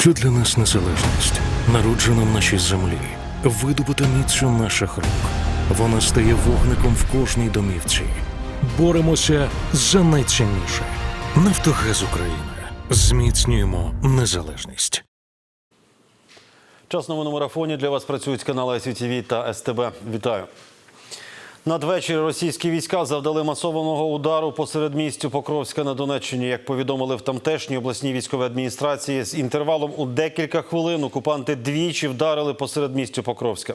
Що для нас незалежність? Народжена в нашій землі, видобута міцю наших рук. Вона стає вогником в кожній домівці. Боремося за найцінніше. Нафтогаз України. Зміцнюємо незалежність. Час новому марафоні для вас працюють канали СВТВ та СТБ. Вітаю. Надвечір російські війська завдали масованого удару посеред містю Покровська на Донеччині. Як повідомили в тамтешній обласній військовій адміністрації, з інтервалом у декілька хвилин окупанти двічі вдарили посеред містю Покровська.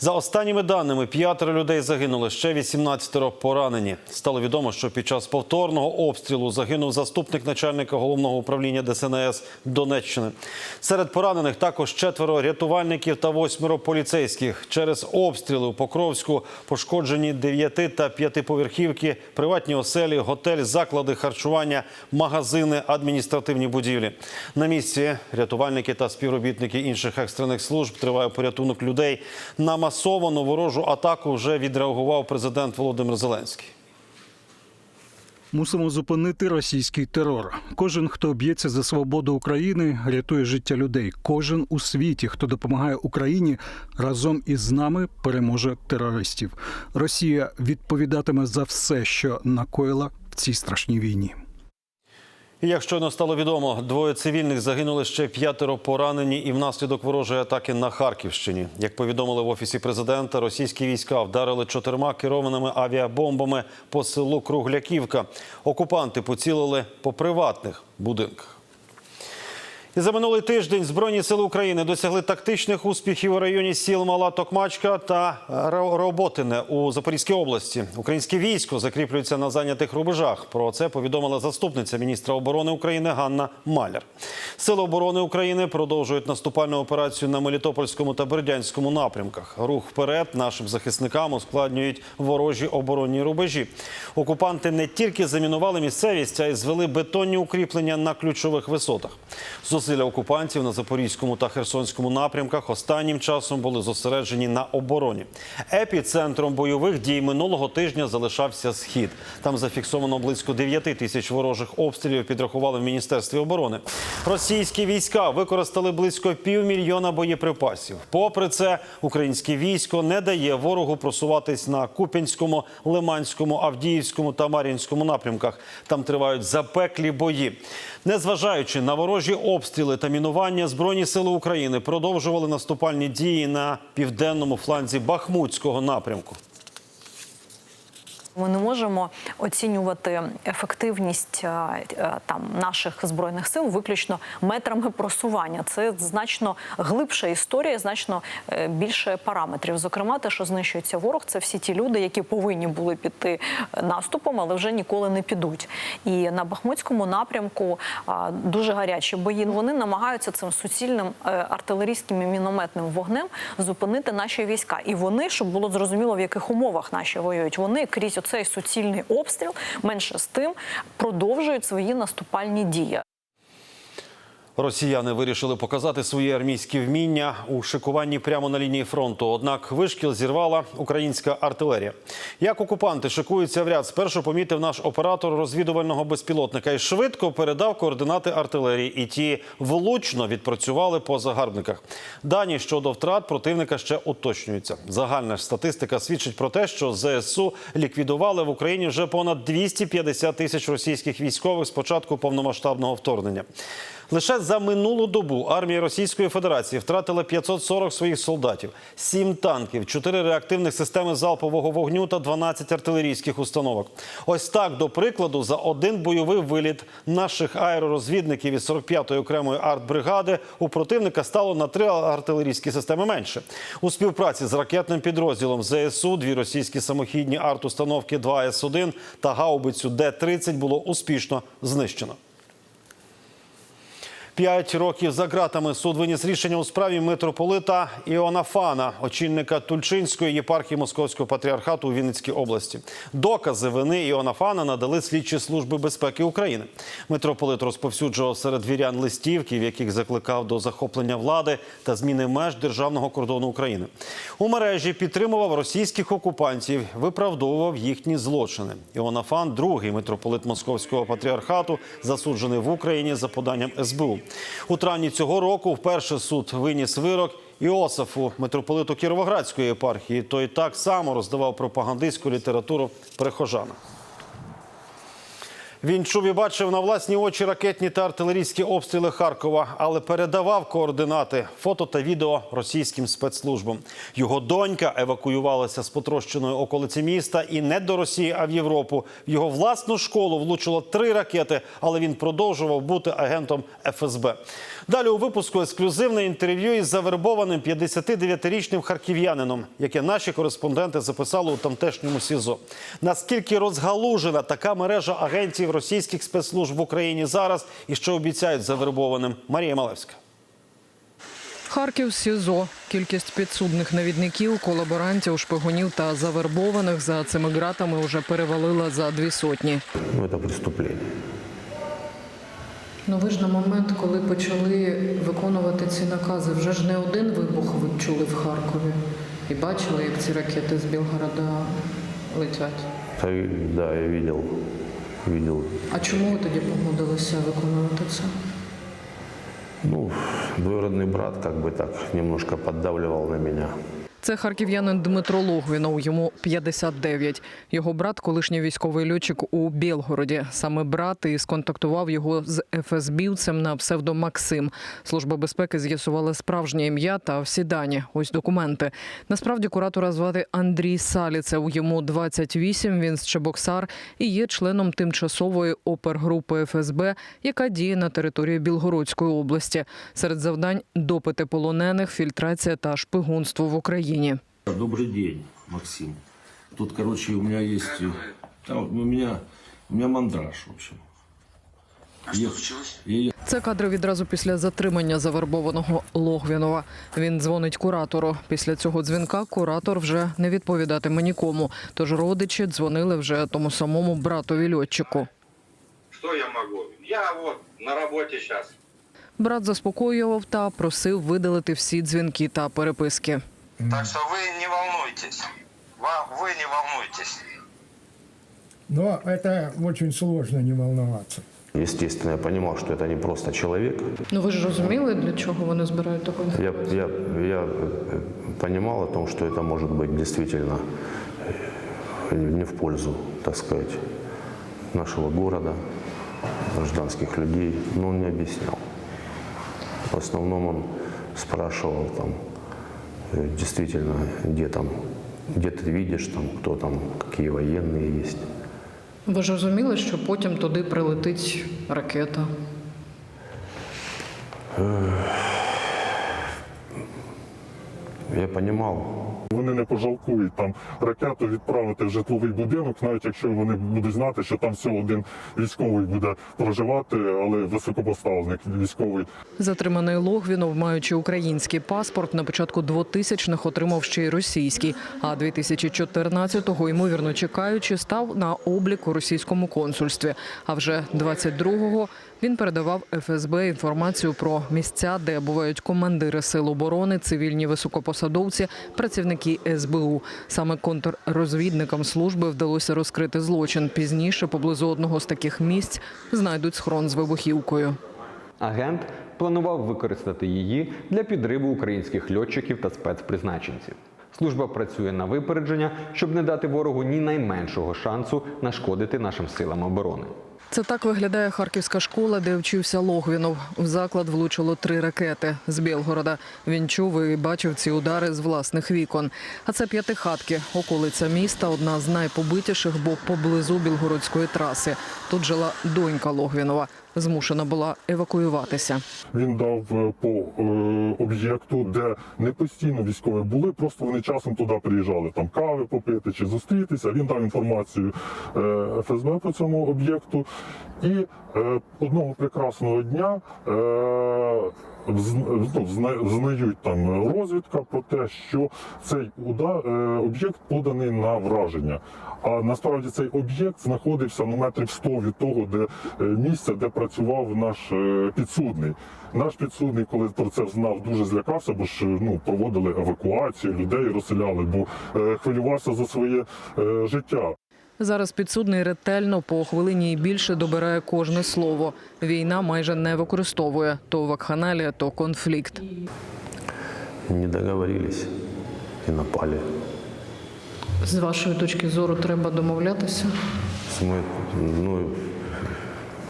За останніми даними, п'ятеро людей загинули, ще 18 поранені. Стало відомо, що під час повторного обстрілу загинув заступник начальника головного управління ДСНС Донеччини. Серед поранених також четверо рятувальників та восьмеро поліцейських. Через обстріли у Покровську пошкоджені дев'яти та п'ятиповерхівки, приватні оселі, готель, заклади харчування, магазини, адміністративні будівлі. На місці рятувальники та співробітники інших екстрених служб триває порятунок людей. На масовану ворожу атаку вже відреагував президент Володимир Зеленський. Мусимо зупинити російський терор. Кожен, хто б'ється за свободу України, рятує життя людей. Кожен у світі, хто допомагає Україні, разом із нами переможе терористів. Росія відповідатиме за все, що накоїла в цій страшній війні. Як щойно стало відомо, двоє цивільних загинули ще п'ятеро поранені і внаслідок ворожої атаки на Харківщині. Як повідомили в офісі президента, російські війська вдарили чотирма керованими авіабомбами по селу Кругляківка. Окупанти поцілили по приватних будинках. За минулий тиждень Збройні сили України досягли тактичних успіхів у районі сіл Мала Токмачка та Роботине у Запорізькій області. Українське військо закріплюється на зайнятих рубежах. Про це повідомила заступниця міністра оборони України Ганна Маляр. Сили оборони України продовжують наступальну операцію на Мелітопольському та Бердянському напрямках. Рух вперед нашим захисникам ускладнюють ворожі оборонні рубежі. Окупанти не тільки замінували місцевість, а й звели бетонні укріплення на ключових висотах. Зусилля окупантів на Запорізькому та Херсонському напрямках останнім часом були зосереджені на обороні. Епіцентром бойових дій минулого тижня залишався схід. Там зафіксовано близько 9 тисяч ворожих обстрілів. Підрахували в міністерстві оборони. Російські війська використали близько півмільйона боєприпасів. Попри це, українське військо не дає ворогу просуватись на Куп'янському, Лиманському, Авдіївському та Мар'їнському напрямках. Там тривають запеклі бої. Незважаючи на ворожі обстріли та мінування, збройні сили України продовжували наступальні дії на південному фланзі Бахмутського напрямку. Ми не можемо оцінювати ефективність е, е, там наших збройних сил виключно метрами просування. Це значно глибша історія, значно е, більше параметрів. Зокрема, те, що знищується ворог, це всі ті люди, які повинні були піти наступом, але вже ніколи не підуть. І на Бахмутському напрямку дуже гарячі бої. Вони намагаються цим суцільним артилерійським і мінометним вогнем зупинити наші війська. І вони, щоб було зрозуміло, в яких умовах наші воюють, вони крізь оцей суцільний обстріл, менше з тим, продовжують свої наступальні дії. Росіяни вирішили показати свої армійські вміння у шикуванні прямо на лінії фронту. Однак вишкіл зірвала українська артилерія. Як окупанти шикуються в ряд, спершу помітив наш оператор розвідувального безпілотника і швидко передав координати артилерії. І ті влучно відпрацювали по загарбниках. Дані щодо втрат противника ще уточнюються. Загальна ж статистика свідчить про те, що ЗСУ ліквідували в Україні вже понад 250 тисяч російських військових з початку повномасштабного вторгнення. Лише за минулу добу армія Російської Федерації втратила 540 своїх солдатів, 7 танків, 4 реактивних системи залпового вогню та 12 артилерійських установок. Ось так, до прикладу, за один бойовий виліт наших аеророзвідників із 45-ї окремої артбригади у противника стало на три артилерійські системи менше. У співпраці з ракетним підрозділом ЗСУ дві російські самохідні арт-установки 2С1 та гаубицю Д-30 було успішно знищено. П'ять років за ґратами суд виніс рішення у справі митрополита Іонафана, очільника Тульчинської єпархії Московського патріархату у Вінницькій області. Докази вини Іонафана надали слідчі служби безпеки України. Митрополит розповсюджував серед вірян листівки, в яких закликав до захоплення влади та зміни меж державного кордону України. У мережі підтримував російських окупантів, виправдовував їхні злочини. Іонафан, другий митрополит Московського патріархату, засуджений в Україні за поданням СБУ. У травні цього року вперше суд виніс вирок Іосифу, митрополиту Кіровоградської єпархії. Той так само роздавав пропагандистську літературу прихожанам. Він чув і бачив на власні очі ракетні та артилерійські обстріли Харкова, але передавав координати фото та відео російським спецслужбам. Його донька евакуювалася з потрощеної околиці міста і не до Росії, а в Європу. В його власну школу влучило три ракети, але він продовжував бути агентом ФСБ. Далі у випуску ексклюзивне інтерв'ю із завербованим 59-річним харків'янином, яке наші кореспонденти записали у тамтешньому СІЗО. Наскільки розгалужена така мережа агентів російських спецслужб в Україні зараз і що обіцяють завербованим? Марія Малевська. Харків СІЗО. Кількість підсудних навідників, колаборантів, шпигунів та завербованих за цими ґратами вже перевалила за дві сотні. Ну, это преступление. Ну ви ж на момент, коли почали виконувати ці накази, вже ж не один вибух ви чули в Харкові і бачили, як ці ракети з Білгорода летять. И- Да, я видел. Видел. А чому ви тоді погодилися виконувати це? Ну, двоюродный брат как бы так немножко поддавливал на меня. Це харків'янин Дмитро Логвінов, йому 59. Його брат, колишній військовий льотчик у Білгороді. Саме брат і сконтактував його з ФСБівцем на псевдо Максим. Служба безпеки з'ясувала справжнє ім'я та всі дані. Ось документи. Насправді куратора звати Андрій Саліцев. Йому 28, Він з Чебоксар і є членом тимчасової опергрупи ФСБ, яка діє на території Білгородської області. Серед завдань допити полонених, фільтрація та шпигунство в Україні. Добрый день, Максим. Тут, короче, у меня есть... э, Там, у меня, у меня мандраж, в общем. А что случилось? Я Це кадри відразу після затримання завербованого Логвінова. Він дзвонить куратору. Після цього дзвінка куратор вже не відповідатиме нікому. Тож родичі дзвонили вже тому самому братові льотчику. Что я могу? Я вот на работе сейчас. Брат заспокоював та просив видалити всі дзвінки та переписки. Так что вы не волнуйтесь. Вы не волнуйтесь. Но это очень сложно не волноваться. Естественно, я понимал, что это не просто человек. Ну ви ж розуміли, для чого вони збирають таку Я, я, я понимал о том, что это может быть действительно э, не в пользу, так сказать, нашего города, гражданских людей, но он не объяснял. В основном он спрашивал там, действительно, где там, где ты видишь, там, кто там, какие военные есть. Ви ж розуміли, що потім туди прилетить ракета. Я понимал, Вони не пожалкують там ракету відправити в житловий будинок, навіть якщо вони будуть знати, що там всього один військовий буде проживати, але високопоставлений військовий. Затриманий Логвінов, маючи український паспорт, на початку 2000-х отримав ще й російський. А 2014-го, ймовірно чекаючи, став на облік у російському консульстві. А вже 22-го він передавав ФСБ інформацію про місця, де бувають командири сил оборони, цивільні високопосадовці, працівники СБУ. Саме контррозвідникам служби вдалося розкрити злочин. Пізніше поблизу одного з таких місць знайдуть схрон з вибухівкою. Агент планував використати її для підриву українських льотчиків та спецпризначенців. Служба працює на випередження, щоб не дати ворогу ні найменшого шансу нашкодити нашим силам оборони. Це так виглядає харківська школа, де вчився Логвінов. В заклад влучило три ракети з Білгорода. Він чув і бачив ці удари з власних вікон. А це п'ятихатки, околиця міста, одна з найпобитіших, бо поблизу білгородської траси. Тут жила донька Логвінова. Змушена була евакуюватися. Він дав е, по е, об'єкту, де не постійно військові були, просто вони часом туди приїжджали, там кави попити чи зустрітися. Він дав інформацію е, ФСБ по цьому об'єкту. І одного прекрасного дня е, ну, знають там розвідка про те, що цей удар е, об'єкт поданий на враження. А насправді цей об'єкт знаходився ну, метрів 100 від того, де е, місця, де працював наш е, підсудний. Наш підсудний, коли про це знав, дуже злякався, бо ж е, ну проводили евакуацію, людей розселяли, бо е, хвилювався за своє е, життя. Зараз підсудний ретельно по хвилині і більше добирає кожне слово. Війна майже не використовує то вакханалія, то конфлікт. Не договорились и напали. З вашої точки зору треба домовлятися. Мы, ну,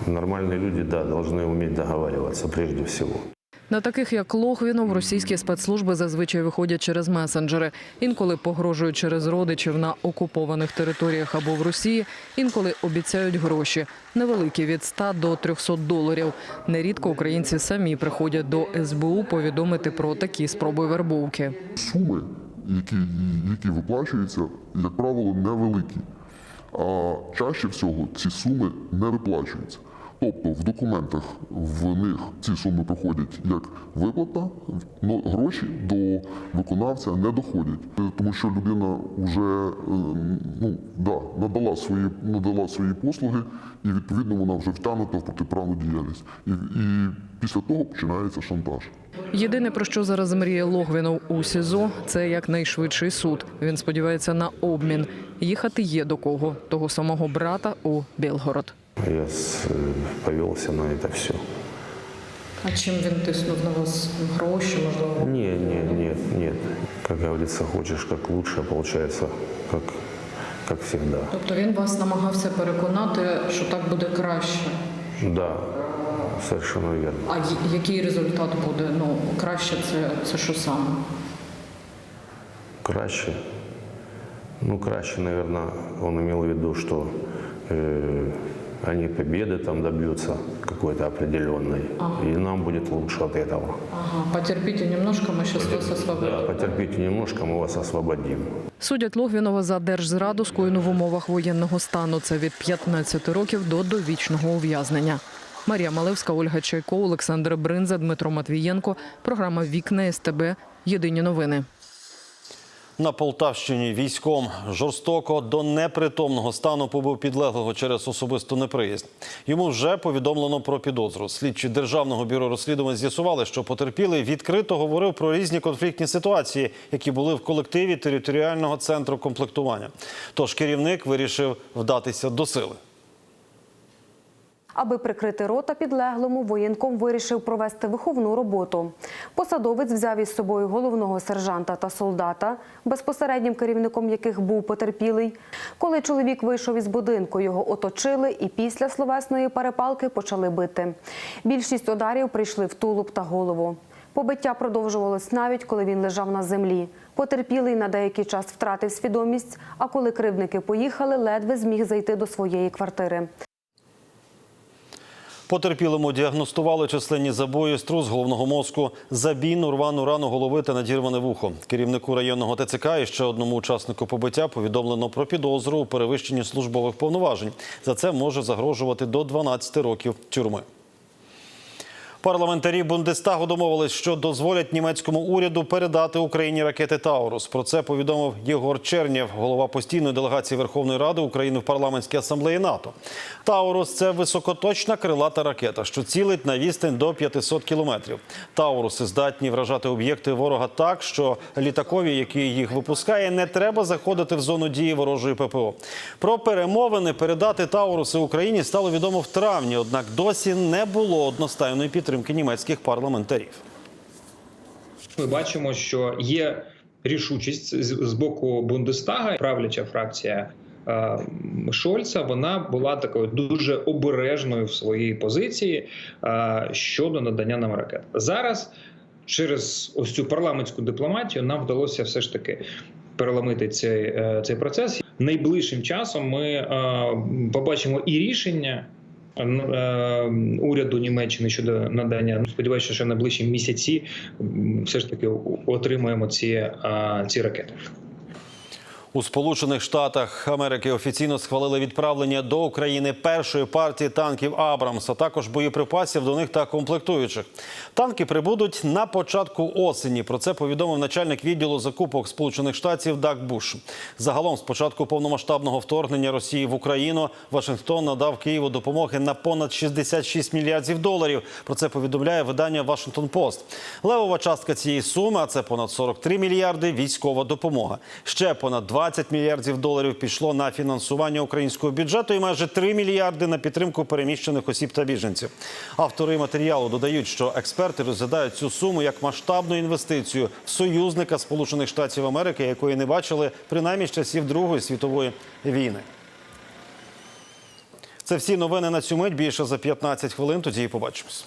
нормальные люди, да, должны уметь договариваться прежде всего. На таких як Лохвінов, російські спецслужби зазвичай виходять через месенджери. Інколи погрожують через родичів на окупованих територіях або в Росії, інколи обіцяють гроші невеликі від 100 до 300 доларів. Нерідко українці самі приходять до СБУ повідомити про такі спроби вербовки. суми, які, які виплачуються, як правило, невеликі. А чаще всього ці суми не виплачуються. Тобто в документах в них ці суми проходять як виплата, але гроші до виконавця не доходять, тому що людина вже е, ну, да, надала, свої, надала свої послуги, і відповідно вона вже втягнута в протиправну діяльність. І, і після того починається шантаж. Єдине про що зараз мріє Логвінов у СІЗО, це якнайшвидший суд. Він сподівається на обмін. Їхати є до кого того самого брата у Білгород. Я повелся на это все. А чим він тиснув на вас гроші? Можливо, Не, не, нет, нет. Как говорится, хочешь как лучше, получается как, как всегда. тобто він вас намагався переконати, що так буде краще. Да, совершенно верно. А який результат буде? Ну краще це, це що саме? Краще. Ну, краще, наверное, он имел в виду, что э, они победы там добьются какой-то определенной, и нам будет лучше от этого. Ага, потерпіть немножко, ми зараз вас освободимо. Потерпите немножко, мы вас освободим. Судять Логвінова за держзраду, скоєну в умовах воєнного стану. Це від 15 років до довічного ув'язнення. Марія Малевська, Ольга Чайко, Олександр Бринза, Дмитро Матвієнко. Програма Вікна СТБ. Єдині новини. На Полтавщині військом жорстоко до непритомного стану побив підлеглого через особисту неприязнь. Йому вже повідомлено про підозру. Слідчі державного бюро розслідувань з'ясували, що потерпілий відкрито говорив про різні конфліктні ситуації, які були в колективі територіального центру комплектування. Тож керівник вирішив вдатися до сили. Аби прикрити рота підлеглому, воєнком вирішив провести виховну роботу. Посадовець взяв із собою головного сержанта та солдата, безпосереднім керівником яких був потерпілий. Коли чоловік вийшов із будинку, його оточили і після словесної перепалки почали бити. Більшість ударів прийшли в тулуб та голову. Побиття продовжувалось навіть коли він лежав на землі. Потерпілий на деякий час втратив свідомість, а коли кривдники поїхали, ледве зміг зайти до своєї квартири. Потерпілому діагностували численні забої, струс головного мозку, забійну рвану рану голови та надірване вухо. Керівнику районного ТЦК і ще одному учаснику побиття повідомлено про підозру у перевищенні службових повноважень. За це може загрожувати до 12 років тюрми. Парламентарі Бундестагу домовились, що дозволять німецькому уряду передати Україні ракети Таурус. Про це повідомив Єгор Чернєв, голова постійної делегації Верховної Ради України в парламентській асамблеї НАТО. Таурус це високоточна крилата ракета, що цілить на відстань до 500 кілометрів. Тауруси здатні вражати об'єкти ворога так, що літакові, який їх випускає, не треба заходити в зону дії ворожої ППО. Про перемовини передати Тауруси Україні стало відомо в травні, однак досі не було одностайної підтримки німецьких парламентарів. Ми бачимо, що є рішучість з боку Бундестага. Правляча фракція е, Шольца вона була такою дуже обережною в своїй позиції е, щодо надання нам ракет. Зараз через ось цю парламентську дипломатію нам вдалося все ж таки переламити цей, е, цей процес. Найближчим часом ми побачимо і рішення. Е, Уряду Німеччини щодо надання Ну, сподіваюся, що найближчі місяці все ж таки отримаємо ці, ці ракети. У Сполучених Штатах Америки офіційно схвалили відправлення до України першої партії танків Абрамс, а також боєприпасів до них та комплектуючих. Танки прибудуть на початку осені. Про це повідомив начальник відділу закупок Сполучених Штатів Дак Буш. Загалом, з початку повномасштабного вторгнення Росії в Україну, Вашингтон надав Києву допомоги на понад 66 мільярдів доларів. Про це повідомляє видання Вашингтон Пост. Левова частка цієї суми, а це понад 43 мільярди. Військова допомога. Ще понад 2 20 мільярдів доларів пішло на фінансування українського бюджету і майже 3 мільярди на підтримку переміщених осіб та біженців. Автори матеріалу додають, що експерти розглядають цю суму як масштабну інвестицію в союзника Сполучених Штатів Америки, якої не бачили принаймні з часів Другої світової війни. Це всі новини на цю мить. Більше за 15 хвилин. Тоді і побачимось.